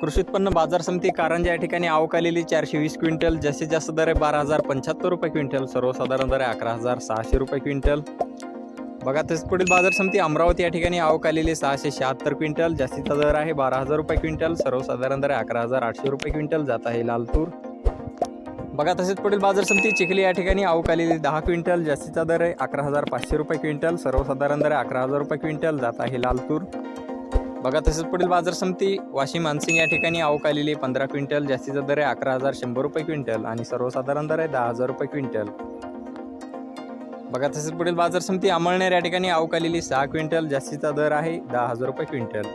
कृषी उत्पन्न बाजार समिती कारंजा या ठिकाणी आवक आलेली चारशे वीस क्विंटल जास्तीत जास्त दर आहे बारा हजार पंच्याहत्तर रुपये क्विंटल सर्वसाधारण दर आहे अकरा हजार सहाशे रुपये क्विंटल. बघा तसेच पुढील बाजार समिती अमरावती या ठिकाणी आवक आलेली सहाशे शहात्तर क्विंटल जास्तीचा दर आहे बारा हजार रुपये क्विंटल सर्वसाधारण दर आहे अकरा हजार आठशे रुपये क्विंटल जात आहे लाल तूर बघा तसेच पुढील बाजार समिती चिखली या ठिकाणी आवक आलेली दहा क्विंटल जास्तीचा दर आहे अकरा हजार पाचशे रुपये क्विंटल सर्वसाधारण दर आहे अकरा हजार रुपये क्विंटल जात आहे लाल तूर बघा तसेच पुढील बाजार समिती वाशिम मानसिंग या ठिकाणी आवक आलेली पंधरा क्विंटल जास्तीचा दर आहे अकरा हजार शंभर रुपये क्विंटल आणि सर्वसाधारण दर आहे दहा हजार रुपये क्विंटल. बघा तसेच पुढील बाजार समिती अमळनेर या ठिकाणी आवक आलेली सहा क्विंटल जास्तीचा दर आहे दहा हजार रुपये क्विंटल.